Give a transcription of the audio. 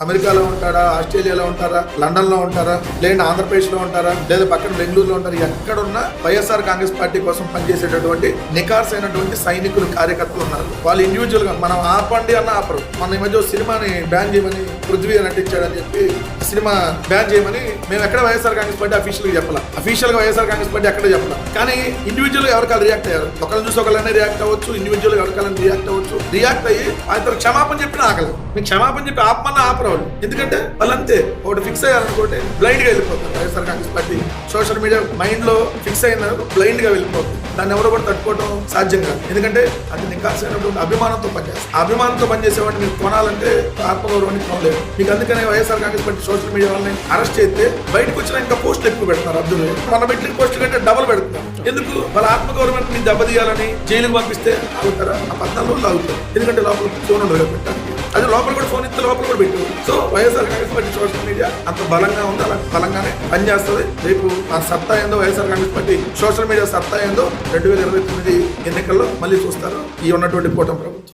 అమెరికాలో ఉంటారా ఆస్ట్రేలియాలో ఉంటారా లండన్లో ఉంటారా లేదంటే ఆంధ్రప్రదేశ్లో ఉంటారా లేదా పక్కన బెంగళూరులో ఉంటారా ఎక్కడున్నా వైఎస్ఆర్ కాంగ్రెస్ పార్టీ కోసం పనిచేసేటటువంటి నికార్స్ అయినటువంటి సైనికులు కార్యకర్తలు ఉన్నారు. వాళ్ళు ఇండివిజువల్గా మనం ఆపండి అన్న ఆపరు. మన ఈ మధ్య సినిమాని బ్యాన్ చేయమని పృథ్వీ నటించాడని చెప్పి సినిమా బ్యాన్ చేయమని మేము ఎక్కడ వైఎస్ఆర్ కాంగ్రెస్ పార్టీ అఫీషియల్గా చెప్పాల. అఫీషియల్గా వైఎస్ఆర్ కాంగ్రెస్ పార్టీ ఎక్కడ చెప్పాల. కానీ ఇండివిజువల్గా ఎవరికాలు రియాక్ట్ అయ్యారు. ఒకరిని చూసి ఒకళ్ళనే రియాక్ట్ అవ్వచ్చు ఇండివిజువల్ ఎవరికాలని రియాక్ట్ అవ్వచ్చు. రియాక్ట్ అయ్యి ఆయన క్షమాపణ చెప్పిన ఆగలేదు. మీకు క్షమాపణ చెప్పి ఆపమన్నా ఆపరావాలి ఎందుకంటే వాళ్ళంతే. ఒకటి ఫిక్స్ అయ్యారనుకోండి బ్లైండ్గా వెళ్ళిపోతారు. సోషల్ మీడియా మైండ్లో ఫిక్స్ అయిన బ్లైండ్గా వెళ్ళిపోతుంది. దాన్ని ఎవరో కూడా తట్టుకోవడం సాధ్యం కాదు. ఎందుకంటే అది నికాల్సినటువంటి అభిమానంతో పనిచేస్తుంది. అభిమానంతో పనిచేసేవాడిని మీరు కొనాలంటే ఆత్మగౌరవానికి కొనలేదు మీకు అందుకనే YSR Congress party social media వాళ్ళని అరెస్ట్ చేస్తే బయటకు వచ్చిన ఇంకా పోస్టులు ఎక్కువ పెడతారు అబ్దుల్. మన పెట్టిన పోస్టులు కంటే డబల్ పెడుతున్నారు. ఎందుకు? వాళ్ళ ఆత్మగౌరవాన్ని దెబ్బ దెబ్బతీయాలని జైలుకు పంపిస్తే ఆగుతారా ఆ పద్నాలుగు రోజులు ఆగుతారు ఎందుకంటే లోపల ఫోన్ పెట్టారు అది లోపల కూడా ఫోన్ ఇస్తే లోపల కూడా పెట్టు. So YSR Congress party social media అంత బలంగా ఉంది అలా బలంగానే పనిచేస్తుంది. రేపు ఆ సత్తా ఏందో YSR Congress party social media సత్తా ఏందో రెండు వేల ఇరవై తొమ్మిది ఎన్నికల్లో మళ్ళీ చూస్తారు. ఈ ఉన్నటువంటి కూటమి ప్రభుత్వం.